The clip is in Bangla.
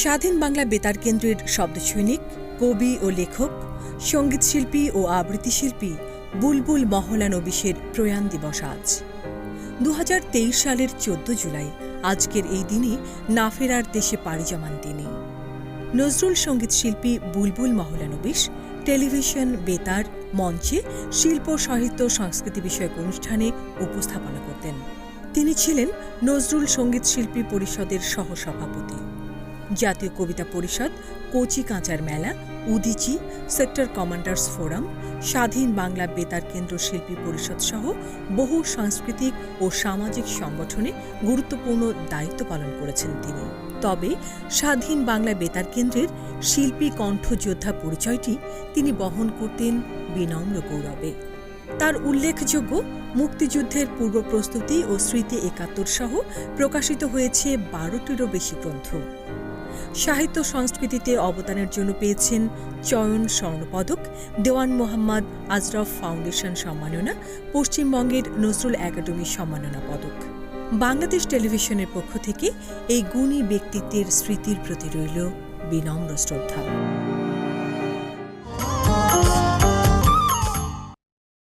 স্বাধীন বাংলা বেতার কেন্দ্রের শব্দ সৈনিক কবি ও লেখক সঙ্গীতশিল্পী ও আবৃত্তি শিল্পী বুলবুল মহলা নবিশের প্রয়াণ দিবস আজ। দু হাজার তেইশ সালের চোদ্দ জুলাই, আজকের এই দিনে না ফেরার দেশে পাড়ি জমান তিনি। নজরুল সংগীত শিল্পী বুলবুল মহলানবিশ টেলিভিশন, বেতার, মঞ্চে শিল্প, সাহিত্য, সংস্কৃতি বিষয়ক অনুষ্ঠানে উপস্থাপনা করতেন। তিনি ছিলেন নজরুল সংগীত শিল্পী পরিষদের সহসভাপতি। জাতীয় কবিতা পরিষদ, কোচি কাঁচার মেলা, উদিচি, সেক্টর কমান্ডার্স ফোরাম, স্বাধীন বাংলা বেতার কেন্দ্র শিল্পী পরিষদ সহ বহু সাংস্কৃতিক ও সামাজিক সংগঠনে গুরুত্বপূর্ণ দায়িত্ব পালন করেছেন তিনি। তবে স্বাধীন বাংলা বেতার কেন্দ্রের শিল্পী কণ্ঠযোদ্ধা পরিচয়টি তিনি বহন করতেন বিনম্র গৌরবে। তার উল্লেখযোগ্য মুক্তিযুদ্ধের পূর্ব প্রস্তুতি ও স্মৃতি একাত্তর সহ প্রকাশিত হয়েছে বারোটিরও বেশি গ্রন্থ। সাহিত্য সংস্কৃতিতে অবদানের জন্য পেয়েছেন চয়ন স্বর্ণপদক, দেওয়ান মোহাম্মদ আজরফ ফাউন্ডেশন সম্মাননা, পশ্চিমবঙ্গের নজরুল একাডেমি সম্মাননা পদক। বাংলাদেশ টেলিভিশনের পক্ষ থেকে এই গুণী ব্যক্তিত্বের স্মৃতির প্রতি রইল বিনম্র শ্রদ্ধা।